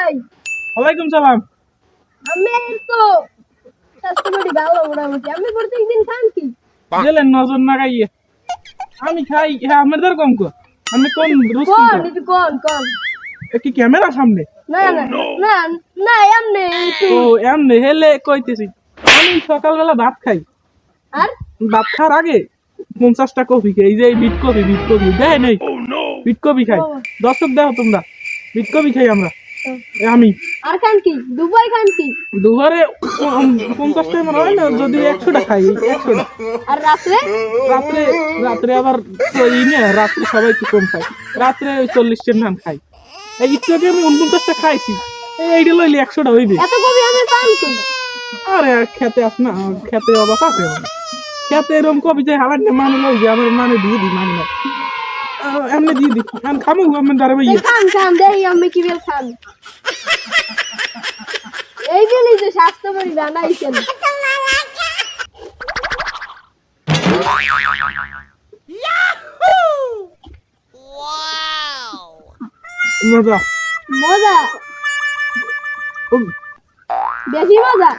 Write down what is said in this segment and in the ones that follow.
ভাই। ওয়ালাইকুম সালাম। আমি তো ভালো মোটামুটি। প্রত্যেকদিন খান কি? গেলেন নজর না খাইয়ে। আমি খাই হ্যাঁ আমার দ্বার কম কো। আমি কোন কোন একটু কোন কোন কি ক্যামেরা সামনে? না না না না এমনি ও এমনি হেলে কইতেছি। আমি সকালবেলা ভাত খাই। আর? ভাত খাওয়ার আগে পঞ্চাশটা কফি খাই। এই যে এই বিট কফি বিট কফি। দেয় নেই? বিট কফি খাই। দর্শক দেখো তোমরা বিট কফি খাই আমরা। আমি। আর খান কি? দুবাই খান কি? দুবারে পঞ্চাশটা মনে হয় না? যদি একশোটা খাই একশোটা। আর রাত্রে? রাত্রে রাত্রে আবার ওই নিয়ে রাত্রে সবাই একটু কম খায়। রাত্রে ওই চল্লিশটা ধান খাই এই একটু আগে আমি উনপঞ্চাশটা খাইছি। এইটা লইলে একশোটা হইবে। এত কবি আমি পান করি। আরে খেতে আস না খেতে অবাক আছে। খেতে এরকম কবি যে হালার না মানে লই যে আমার মানে দিয়ে দিই মানে না এমনি দিয়ে দিই আমি খামু আমি দাঁড়া ভাই এই খান খান দেই আমি কি বেল খান এই জন্যই যে স্বাস্থ্য করি বানাইছেন মজা। মজা। বেশি মজা।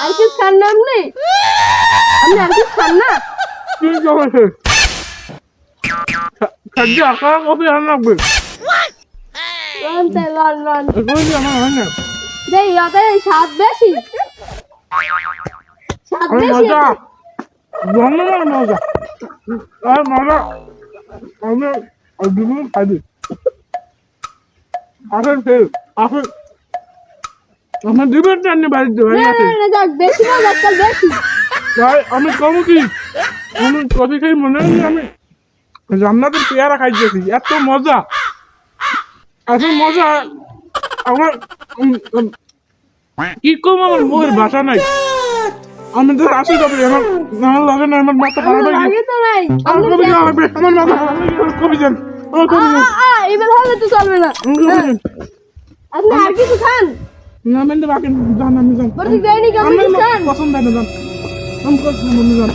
কিছু খান না আপনি? আপনি আর খান না? কি করেছে? খাদ্য আঁকা কফি আর লাগবে। লন তে লন লন এগুলো আমার হয় না দেই ওতে স্বাদ বেশি। স্বাদ বেশি। মজা। জন্মের মজা। আর মজা। আমি আর দুদিন খাইবি আসেন ফের আসেন আমার দিবেন জানি বাড়িতে ভাই না আছে না না যাক বেশি বেশি। ভাই আমি কম কি? আমি কফি খাই মনে হয় আমি জান্নাতের পেয়ারা খাইতেছি এত মজা। এত মজা আমার কি কম আমার মুখের ভাষা নাই। আমি তো আসি কবে আমার আমার লাগে না আমার মাথা খারাপ হয়ে গেছে। আমার কবি লাগবে আমার মাথা খারাপ হয়ে গেছে কবি যান আমার কবি যান এবার হলে তো চলবে না। আপনি আর কিছু খান? না বাকি আমি যাব কিছু খান পছন্দ হয় না যান আমি পছন্দ হয় না, যান